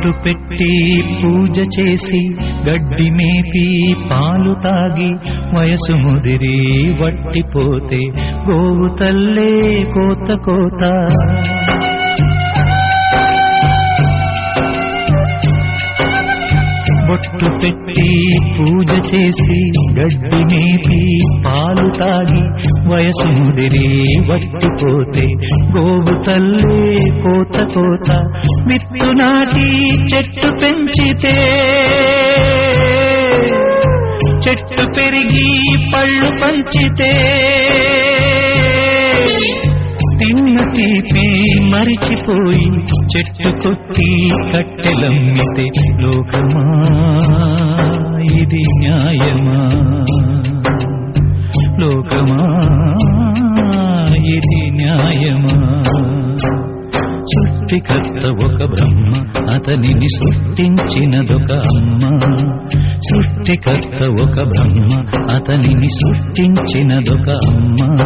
బొట్టు పెట్టి పూజ చేసి గడ్డి మేపి పాలు తాగి వయసు ముదిరి వట్టిపోతే గోవు తల్లే కోత కోత. బొట్టు పెట్టి పూజ చేసి గడ్డి మేపి పాలు తాగి వయసు ముదిరి వట్టిపోతే గోవు తల్లి కోత కోత విత్తు నాటి చెట్టు పెంచితే. చెట్టు పెరిగి పళ్ళు పంచితే. తిన్న తీపి మరిచిపోయి చెట్టు కొట్టి కట్టెలమ్మితే లోకమా. లోకమా ఇది న్యాయమా? సృష్టికర్త ఒక బ్రహ్మ అతనిని సృష్టించినదొక అమ్మ. సృష్టికర్త ఒక బ్రహ్మ అతనిని సృష్టించినదొక అమ్మ.